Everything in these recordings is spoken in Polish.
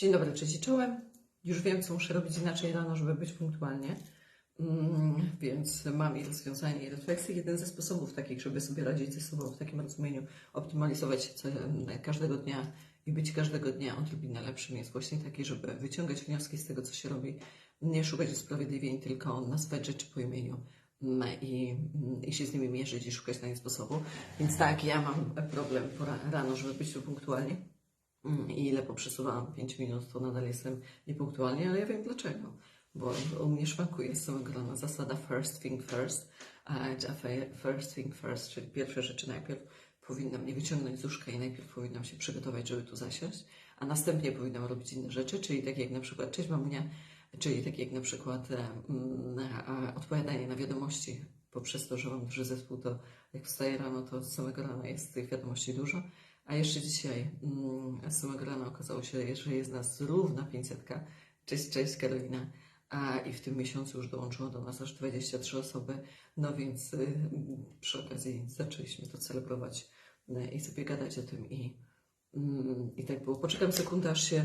Dzień dobry, cześć czołem. Już wiem, co muszę robić inaczej rano, żeby być punktualnie. Mm, więc mam i rozwiązanie, i refleksje. Jeden ze sposobów takich, żeby sobie radzić ze sobą w takim rozumieniu, optymalizować co, każdego dnia i być każdego dnia odrobinę lepszym jest właśnie taki, żeby wyciągać wnioski z tego, co się robi, nie szukać usprawiedliwień, tylko nazwać rzeczy po imieniu mm, i, mm, i się z nimi mierzyć i szukać na nie sposobu. Więc tak, ja mam problem rano, żeby być tu punktualnie. Mm, I ile poprzesuwałam 5 minut, to nadal jestem niepunktualnie, ale ja wiem dlaczego. Bo u mnie szwankuje z samego rana zasada first thing first, a first thing first, czyli pierwsze rzeczy najpierw powinnam mnie wyciągnąć z łóżka i najpierw powinnam się przygotować, żeby tu zasiąść, a następnie powinnam robić inne rzeczy, czyli takie jak na przykład cześć mamunia, czyli takie jak na przykład mm, odpowiadanie na wiadomości poprzez to, że mam duży zespół, to jak wstaję rano, to z samego rana jest tych wiadomości dużo. A jeszcze dzisiaj mm, z samego rana okazało się, że jest nas równa 500. Cześć, cześć Karolina. A i w tym miesiącu już dołączyło do nas aż 23 osoby. No więc y, przy okazji zaczęliśmy to celebrować y, i sobie gadać o tym i, mm, i tak było. Poczekam sekundę, aż się,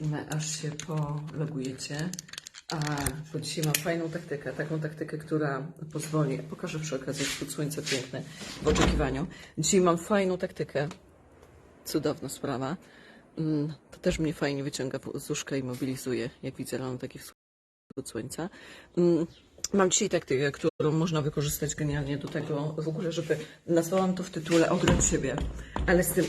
y, aż się pologujecie. A, bo dzisiaj mam fajną taktykę, taką taktykę, która pozwoli, pokażę przy okazji wschód słońca piękne w oczekiwaniu. Dzisiaj mam fajną taktykę, cudowna sprawa. Mm, To też mnie fajnie wyciąga z łóżka i mobilizuje, jak widzę rano taki wschód słońca. Mm, Mam dzisiaj taktykę, którą można wykorzystać genialnie do tego, w ogóle, żeby nazwałam to w tytule ograć siebie, ale z tym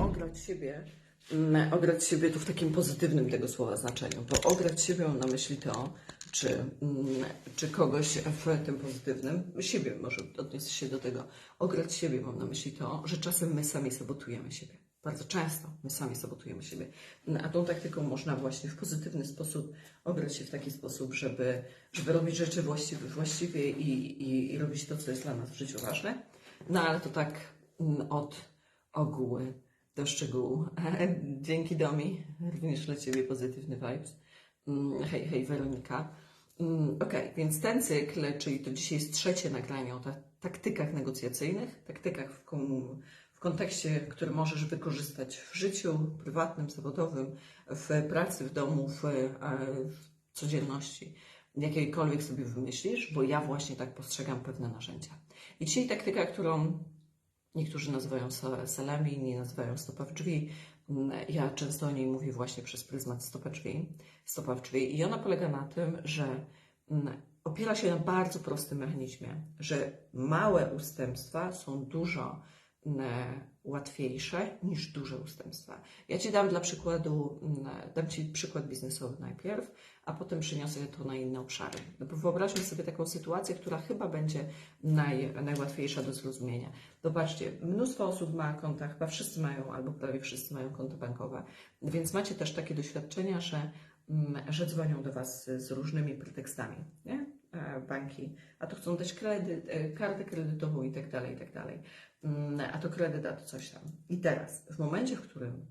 ograć siebie, mm, ograć siebie tu w takim pozytywnym tego słowa znaczeniu, bo ograć siebie mam na myśli to, czy, mm, czy kogoś w tym pozytywnym, siebie może odniosę się do tego, ograć siebie mam na myśli to, że czasem my sami sabotujemy siebie. Bardzo często my sami sabotujemy siebie. No, A tą taktyką można właśnie w pozytywny sposób ograć się w taki sposób, żeby, żeby robić rzeczy właściwie, właściwie i, i, i robić to, co jest dla nas w życiu ważne. No ale to tak mm, od ogóły do szczegółu. Dzięki Domi, również dla Ciebie pozytywny vibes. Mm, Hej, hej Weronika. Mm, Okej, więc ten cykl, czyli to dzisiaj jest trzecie nagranie o ta- taktykach negocjacyjnych, taktykach w, w kontekście, który możesz wykorzystać w życiu prywatnym, zawodowym, w pracy, w domu, w, e, w codzienności, jakiejkolwiek sobie wymyślisz, bo ja właśnie tak postrzegam pewne narzędzia. I dzisiaj taktyka, którą Niektórzy nazywają sa- salami, inni nazywają stopa w drzwi. Ja często o niej mówię właśnie przez pryzmat stopa drzwi. Stopa w drzwi. I ona polega na tym, że mm, opiera się na bardzo prostym mechanizmie, że małe ustępstwa są dużo mm, łatwiejsze niż duże ustępstwa. Ja Ci dam dla przykładu, mm, dam Ci przykład biznesowy najpierw, a potem przeniosę to na inne obszary. No bo wyobraźmy sobie taką sytuację, która chyba będzie naj, najłatwiejsza do zrozumienia. Zobaczcie, mnóstwo osób ma konta, chyba wszyscy mają, albo prawie wszyscy mają konto bankowe, więc macie też takie doświadczenia, że, mm, że dzwonią do Was z różnymi pretekstami, nie? E, Banki, a to chcą dać kredyt, e, kartę kredytową i tak dalej, i tak dalej. Mm, A to kredyt, a to coś tam. I teraz, w momencie, w którym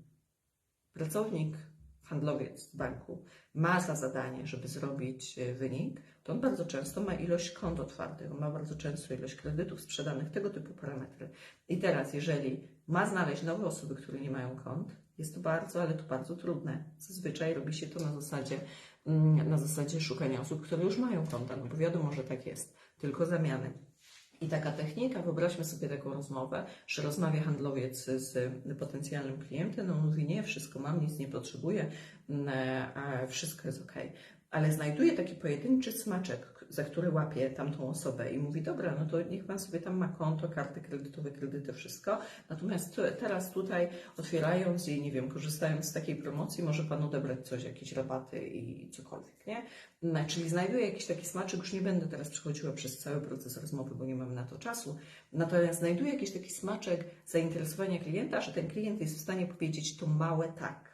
pracownik, handlowiec banku ma za zadanie, żeby zrobić e, wynik, to on bardzo często ma ilość kont otwartych, on ma bardzo często ilość kredytów sprzedanych, tego typu parametry. I teraz, jeżeli ma znaleźć nowe osoby, które nie mają kont, jest to bardzo, ale to bardzo trudne. Zazwyczaj robi się to na zasadzie, na zasadzie szukania osób, które już mają konta, no bo wiadomo, że tak jest, tylko zamiany. I taka technika, wyobraźmy sobie taką rozmowę, że rozmawia handlowiec z potencjalnym klientem, no mówi nie, wszystko mam, nic nie potrzebuję, mm, a wszystko jest ok. Ale znajduje taki pojedynczy smaczek, za który łapie tamtą osobę i mówi, dobra, no to niech Pan sobie tam ma konto, karty kredytowe, kredyty, wszystko. Natomiast teraz tutaj otwierając i nie wiem, korzystając z takiej promocji, może Pan odebrać coś, jakieś rabaty i cokolwiek, nie? Czyli znajduję jakiś taki smaczek, już nie będę teraz przechodziła przez cały proces rozmowy, bo nie mam na to czasu. Natomiast znajduję jakiś taki smaczek zainteresowania klienta, że ten klient jest w stanie powiedzieć to małe tak.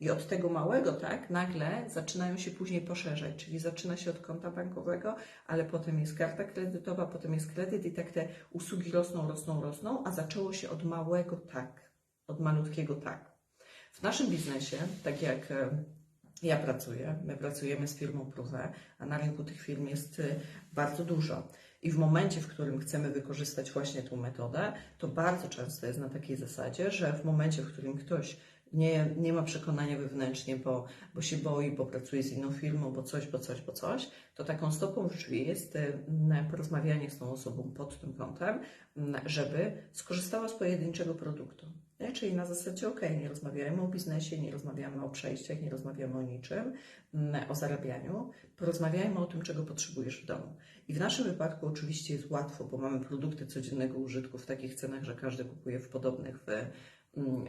I od tego małego tak nagle zaczynają się później poszerzać, czyli zaczyna się od konta bankowego, ale potem jest karta kredytowa, potem jest kredyt i tak te usługi rosną, rosną, rosną, a zaczęło się od małego tak, od malutkiego tak. W naszym biznesie, tak jak e, ja pracuję, my pracujemy z firmą Pruwe, a na rynku tych firm jest y, bardzo dużo. I w momencie, w którym chcemy wykorzystać właśnie tą metodę, to bardzo często jest na takiej zasadzie, że w momencie, w którym ktoś nie, nie ma przekonania wewnętrznie, bo, bo się boi, bo pracuje z inną firmą, bo coś, bo coś, bo coś, to taką stopą w drzwi jest m, porozmawianie z tą osobą pod tym kątem, żeby skorzystała z pojedynczego produktu. Czyli na zasadzie, ok, nie rozmawiajmy o biznesie, nie rozmawiamy o przejściach, nie rozmawiamy o niczym, o zarabianiu, porozmawiajmy o tym, czego potrzebujesz w domu. I w naszym wypadku oczywiście jest łatwo, bo mamy produkty codziennego użytku w takich cenach, że każdy kupuje w podobnych w,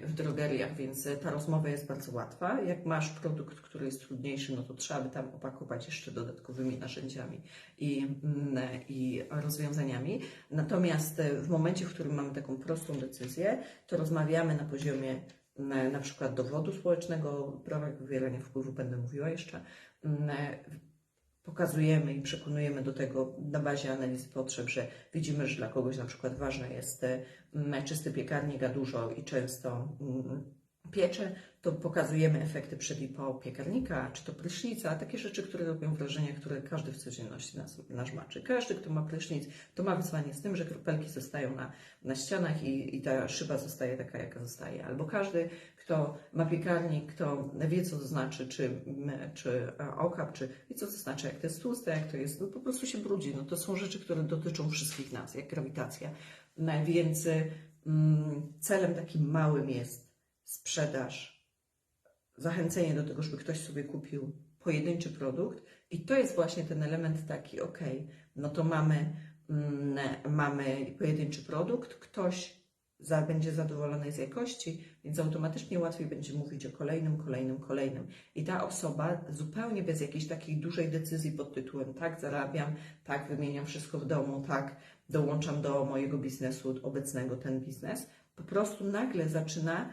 w drogeriach, więc ta rozmowa jest bardzo łatwa. Jak masz produkt, który jest trudniejszy, no to trzeba by tam opakować jeszcze dodatkowymi narzędziami i, mm, i rozwiązaniami. Natomiast e, w momencie, w którym mamy taką prostą decyzję, to rozmawiamy na poziomie na, na przykład dowodu społecznego, prawa wywierania wpływu, będę mówiła jeszcze, mm, pokazujemy i przekonujemy do tego na bazie analizy potrzeb, że widzimy, że dla kogoś na przykład ważne jest mm, czysty piekarnik, a dużo i często mm, piecze, to pokazujemy efekty przed piekarnika, czy to prysznica, takie rzeczy, które robią wrażenie, które każdy w codzienności nas, nasz ma. Czy każdy, kto ma prysznic, to ma wyzwanie z tym, że kropelki zostają na, na ścianach i, i ta szyba zostaje taka, jaka zostaje. Albo każdy, kto ma piekarnik, kto wie, co to znaczy, czy, czy e, okap, czy wie, co to znaczy, jak to jest tłuste, jak to jest, no po prostu się brudzi. No to są rzeczy, które dotyczą wszystkich nas, jak grawitacja. No, więc mm, celem takim małym jest sprzedaż, zachęcenie do tego, żeby ktoś sobie kupił pojedynczy produkt i to jest właśnie ten element taki, ok, no to mamy, mm, mamy pojedynczy produkt, ktoś za, będzie zadowolony z jakości, więc automatycznie łatwiej będzie mówić o kolejnym, kolejnym, kolejnym. I ta osoba zupełnie bez jakiejś takiej dużej decyzji pod tytułem tak zarabiam, tak wymieniam wszystko w domu, tak dołączam do mojego biznesu obecnego ten biznes, po prostu nagle zaczyna na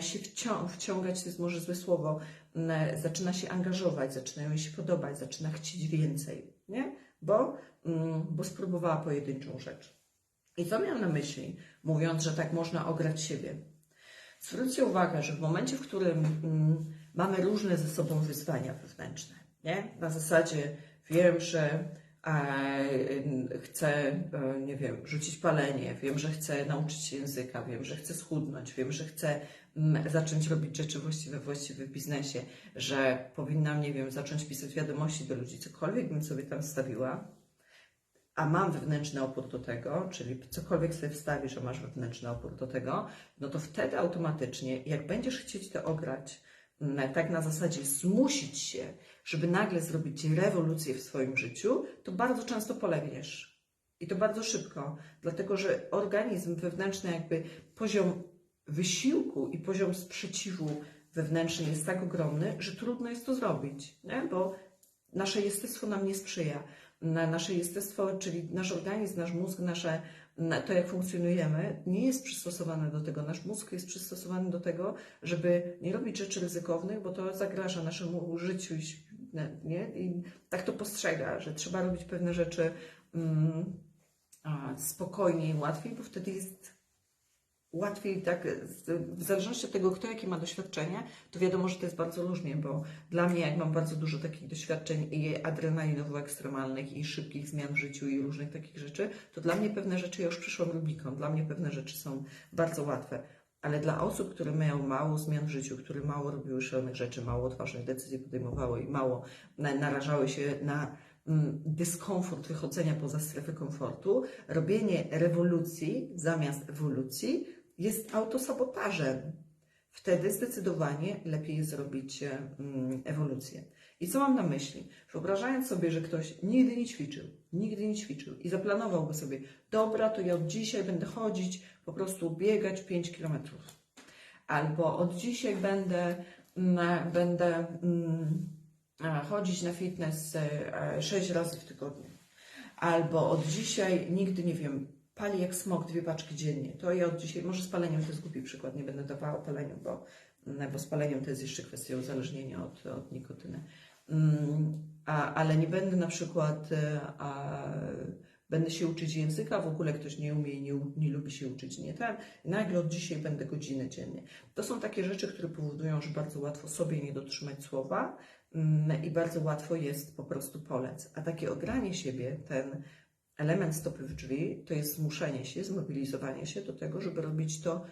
się wcią- wciągać, to jest może złe słowo, na- zaczyna się angażować, zaczyna jej się podobać, zaczyna chcieć więcej, nie? Bo, mm, bo spróbowała pojedynczą rzecz. I co miałam na myśli, mówiąc, że tak można ograć siebie? Zwróćcie uwagę, że w momencie, w którym mm, mamy różne ze sobą wyzwania wewnętrzne, nie? Na zasadzie wiem, że chcę, e, nie wiem, rzucić palenie, wiem, że chcę nauczyć się języka, wiem, że chcę schudnąć, wiem, że chcę zacząć robić rzeczy właściwe, właściwe w biznesie, że powinnam, nie wiem, zacząć pisać wiadomości do ludzi, cokolwiek bym sobie tam stawiła, a mam wewnętrzny opór do tego, czyli cokolwiek sobie wstawisz, że masz wewnętrzny opór do tego, no to wtedy automatycznie, jak będziesz chcieć to ograć, tak na zasadzie zmusić się, żeby nagle zrobić rewolucję w swoim życiu, to bardzo często polegniesz. I to bardzo szybko, dlatego że organizm wewnętrzny, jakby poziom wysiłku i poziom sprzeciwu wewnętrzny jest tak ogromny, że trudno jest to zrobić, nie? bo nasze jestestwo nam nie sprzyja na nasze jestestwo, czyli nasz organizm, nasz mózg, nasze, na to jak funkcjonujemy, nie jest przystosowane do tego. Nasz mózg jest przystosowany do tego, żeby nie robić rzeczy ryzykownych, bo to zagraża naszemu życiu. Nie? I tak to postrzega, że trzeba robić pewne rzeczy mm, spokojniej, łatwiej, bo wtedy jest łatwiej tak, w zależności od tego, kto jakie ma doświadczenie, to wiadomo, że to jest bardzo różnie, bo dla mnie, jak mam bardzo dużo takich doświadczeń i adrenalinowo-ekstremalnych, i szybkich zmian w życiu, i różnych takich rzeczy, to dla mnie pewne rzeczy, ja już przyszłam Rubikon, dla mnie pewne rzeczy są bardzo łatwe. Ale dla osób, które mają mało zmian w życiu, które mało robiły szalonych rzeczy, mało odważnych decyzji podejmowały i mało na- narażały się na mm, dyskomfort wychodzenia poza strefę komfortu, robienie rewolucji zamiast ewolucji jest autosabotażem. Wtedy zdecydowanie lepiej zrobić ewolucję. I co mam na myśli? Wyobrażając sobie, że ktoś nigdy nie ćwiczył, nigdy nie ćwiczył i zaplanowałby sobie, dobra, to ja od dzisiaj będę chodzić, po prostu biegać 5 kilometrów. Albo od dzisiaj będę, mm, będę mm, chodzić na fitness 6 razy w tygodniu. Albo od dzisiaj nigdy, nie wiem, pali jak smok dwie paczki dziennie. To ja od dzisiaj, może z paleniem to jest głupi przykład, nie będę dawała paleniu, bo, mm, bo z paleniem to jest jeszcze kwestia uzależnienia od, od nikotyny. Mm, A, ale nie będę na przykład, e, a, będę się uczyć języka, w ogóle ktoś nie umie i nie, nie lubi się uczyć, nie tak? Nagle od dzisiaj będę godzinę dziennie. To są takie rzeczy, które powodują, że bardzo łatwo sobie nie dotrzymać słowa mm, i bardzo łatwo jest po prostu polec. A takie ogranie siebie, ten element stopy w drzwi, to jest zmuszenie się, zmobilizowanie się do tego, żeby robić to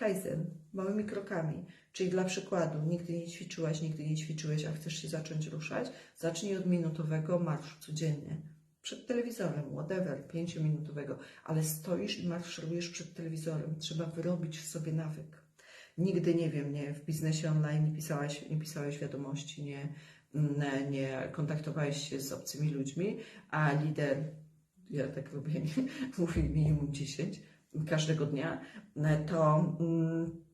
Kaizen, małymi krokami. Czyli dla przykładu, nigdy nie ćwiczyłaś, nigdy nie ćwiczyłeś, a chcesz się zacząć ruszać, zacznij od minutowego marszu codziennie. Przed telewizorem, whatever, pięciominutowego, ale stoisz i marszujesz przed telewizorem. Trzeba wyrobić w sobie nawyk. Nigdy, nie wiem, nie w biznesie online nie pisałaś, nie pisałeś wiadomości, nie, mm, nie kontaktowałeś się z obcymi ludźmi, a lider, ja tak robię, mówi minimum 10 każdego dnia, to, mm,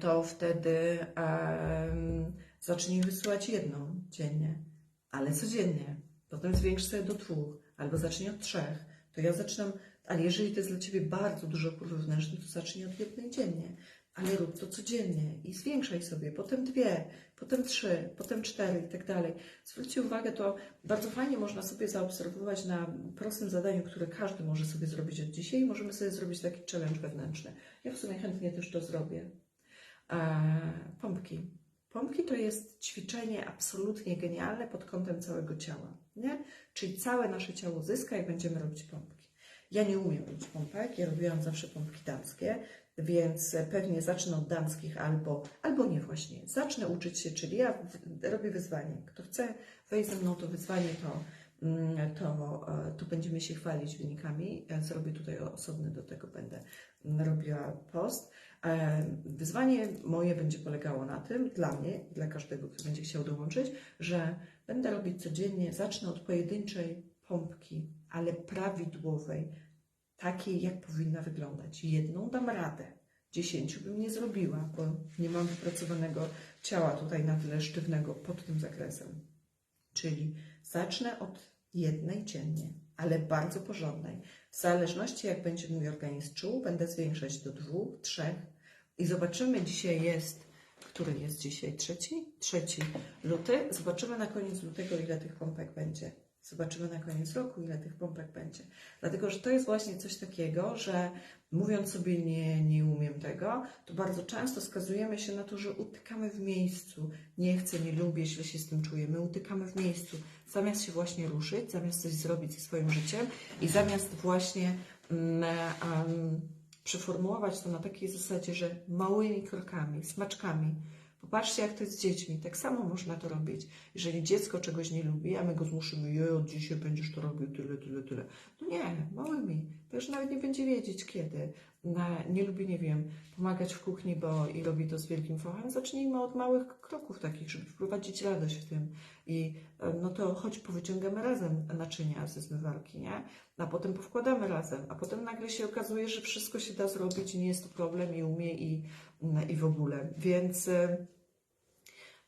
to wtedy em, zacznij wysyłać jedną dziennie, ale codziennie. Potem zwiększ sobie do dwóch, albo zacznij od trzech. To ja zaczynam, ale jeżeli to jest dla Ciebie bardzo duży opór wewnętrzny, to zacznij od jednej dziennie. Ale rób to codziennie i zwiększaj sobie, potem dwie, potem trzy, potem cztery i tak dalej. Zwróćcie uwagę, to bardzo fajnie można sobie zaobserwować na prostym zadaniu, które każdy może sobie zrobić od dzisiaj możemy sobie zrobić taki challenge wewnętrzny. Ja w sumie chętnie też to zrobię. Eee, pompki. Pompki to jest ćwiczenie absolutnie genialne pod kątem całego ciała, nie? Czyli całe nasze ciało zyska, jak będziemy robić pompki. Ja nie umiem robić pompek, ja robiłam zawsze pompki damskie, więc pewnie zacznę od damskich albo, albo nie właśnie. Zacznę uczyć się, czyli ja robię wyzwanie. Kto chce wejść ze mną to wyzwanie, to, mm, to, e, to będziemy się chwalić wynikami. Zrobię tutaj osobny do tego, będę robiła post. E, Wyzwanie moje będzie polegało na tym, dla mnie dla każdego, kto będzie chciał dołączyć, że będę robić codziennie, zacznę od pojedynczej pompki, ale prawidłowej, takiej jak powinna wyglądać. Jedną dam radę, dziesięciu bym nie zrobiła, bo nie mam wypracowanego ciała tutaj na tyle sztywnego pod tym zakresem. Czyli zacznę od jednej dziennie, ale bardzo porządnej. W zależności jak będzie mój organizm czuł, będę zwiększać do dwóch, trzech i zobaczymy, dzisiaj jest, który jest dzisiaj? Trzeci? Trzeci luty. Zobaczymy na koniec lutego, ile tych pompek będzie. Zobaczymy na koniec roku, ile tych pompek będzie. Dlatego, że to jest właśnie coś takiego, że mówiąc sobie nie, nie umiem tego, to bardzo często skazujemy się na to, że utykamy w miejscu. Nie chcę, nie lubię, źle się z tym czuję. My utykamy w miejscu. Zamiast się właśnie ruszyć, zamiast coś zrobić ze swoim życiem i zamiast właśnie mm, em, przeformułować to na takiej zasadzie, że małymi krokami, smaczkami. Popatrzcie, jak to jest z dziećmi. Tak samo można to robić. Jeżeli dziecko czegoś nie lubi, a my go zmuszymy, je, od dzisiaj będziesz to robił tyle, tyle, tyle. No nie, małymi. Już nawet nie będzie wiedzieć kiedy. Na, nie lubi, nie wiem, pomagać w kuchni, bo i robi to z wielkim fachem. Zacznijmy od małych kroków takich, żeby wprowadzić radość w tym. I e, no to choć powyciągamy razem naczynia ze zmywarki, nie? A potem powkładamy razem, a potem nagle się okazuje, że wszystko się da zrobić i nie jest to problem i umie i, i w ogóle. Więc e,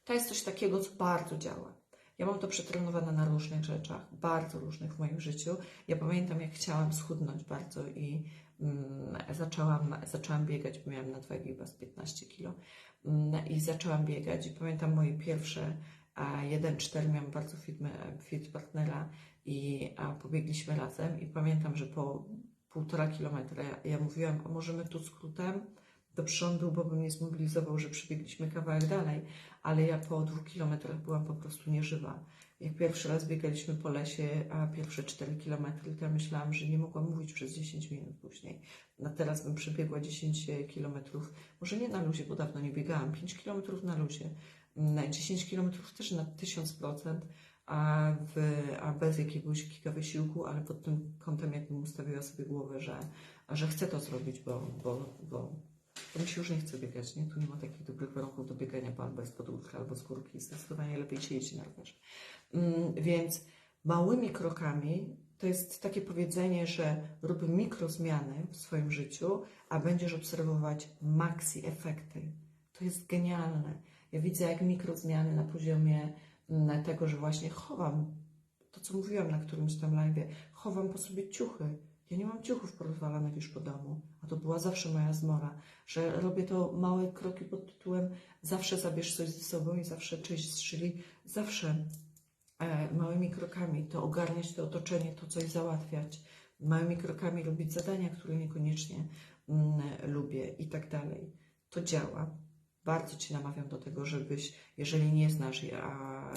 to jest coś takiego, co bardzo działa. Ja mam to przetrenowane na różnych rzeczach, bardzo różnych w moim życiu. Ja pamiętam, jak chciałam schudnąć bardzo i mm, zaczęłam, zaczęłam biegać, bo miałam na wagi chyba z 15 kilo. Mm, i zaczęłam biegać. I pamiętam moje pierwsze a 1-4 miałam bardzo fit, partnera i pobiegliśmy razem. I pamiętam, że po półtora kilometra ja, ja mówiłam, a możemy tu skrótem do przodu, bo bym nie zmobilizował, że przybiegliśmy kawałek dalej, ale ja po dwóch kilometrach byłam po prostu nieżywa. Jak pierwszy raz biegaliśmy po lesie, a pierwsze 4 kilometry, to ja myślałam, że nie mogłam mówić przez 10 minut później. Na teraz bym przebiegła 10 kilometrów, może nie na luzie, bo dawno nie biegałam, 5 kilometrów na luzie, na 10 kilometrów też na 1000%, a, w, a bez jakiegoś giga wysiłku, ale pod tym kątem jakbym ustawiła sobie głowę, że, że chcę to zrobić, bo, bo, bo to mi się już nie chce biegać, nie? Tu nie ma takich dobrych warunków do biegania, bo albo jest podwórka, albo z górki. Zdecydowanie lepiej się jeździ na rowerze. Mm, więc małymi krokami to jest takie powiedzenie, że rób mikrozmiany w swoim życiu, a będziesz obserwować maxi efekty. To jest genialne. Ja widzę, jak mikrozmiany na poziomie mm, tego, że właśnie chowam to, co mówiłam na którymś tam live, chowam po sobie ciuchy. Ja nie mam ciuchów porozwalanych już po domu, a to była zawsze moja zmora, że robię to małe kroki pod tytułem zawsze zabierz coś ze sobą i zawsze czyść, czyli zawsze e, małymi krokami to ogarniać to otoczenie, to coś załatwiać, małymi krokami robić zadania, które niekoniecznie mm, lubię i tak dalej. To działa. Bardzo Ci namawiam do tego, żebyś, jeżeli nie znasz, a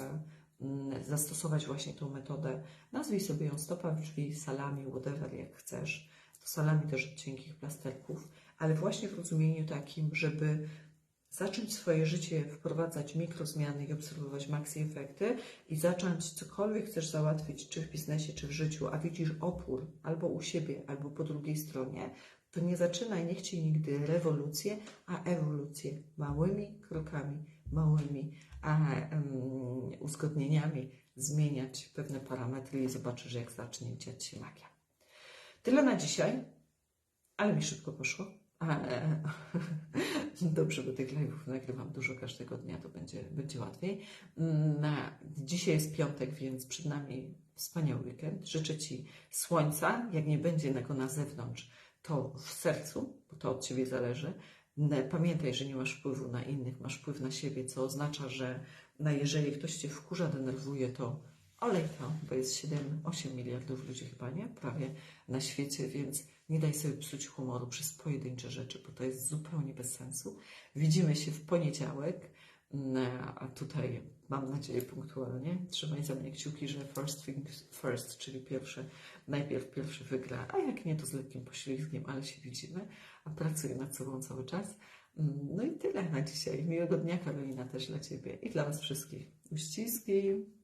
zastosować właśnie tą metodę. Nazwij sobie ją stopa w drzwi, salami, whatever, jak chcesz. To salami też od cienkich plasterków, ale właśnie w rozumieniu takim, żeby zacząć swoje życie wprowadzać mikrozmiany i obserwować maksy efekty i zacząć cokolwiek chcesz załatwić, czy w biznesie, czy w życiu, a widzisz opór albo u siebie, albo po drugiej stronie, to nie zaczynaj, nie chciej nigdy rewolucję, a ewolucję małymi krokami, małymi uzgodnieniami zmieniać pewne parametry i zobaczysz, jak zacznie dziać się magia. Tyle na dzisiaj, ale mi szybko poszło. E, Dobrze, bo tych live'ów nagrywam dużo każdego dnia, to będzie, będzie łatwiej. Mm, Na, dzisiaj jest piątek, więc przed nami wspaniały weekend. Życzę Ci słońca, jak nie będzie go na zewnątrz, to w sercu, bo to od Ciebie zależy. Pamiętaj, że nie masz wpływu na innych, masz wpływ na siebie, co oznacza, że no, jeżeli ktoś Cię wkurza, denerwuje, to olej to, bo jest 7-8 miliardów ludzi chyba, nie? Prawie na świecie, więc nie daj sobie psuć humoru przez pojedyncze rzeczy, bo to jest zupełnie bez sensu. Widzimy się w poniedziałek, a tutaj mam nadzieję punktualnie. Trzymaj za mnie kciuki, że first things first, czyli pierwsze, najpierw pierwszy wygra, a jak nie, to z lekkim poślizgiem, ale się widzimy, a pracuję nad sobą cały czas. Mm, No i tyle na dzisiaj. Miłego dnia, Karolina, też dla Ciebie i dla Was wszystkich. Uściski!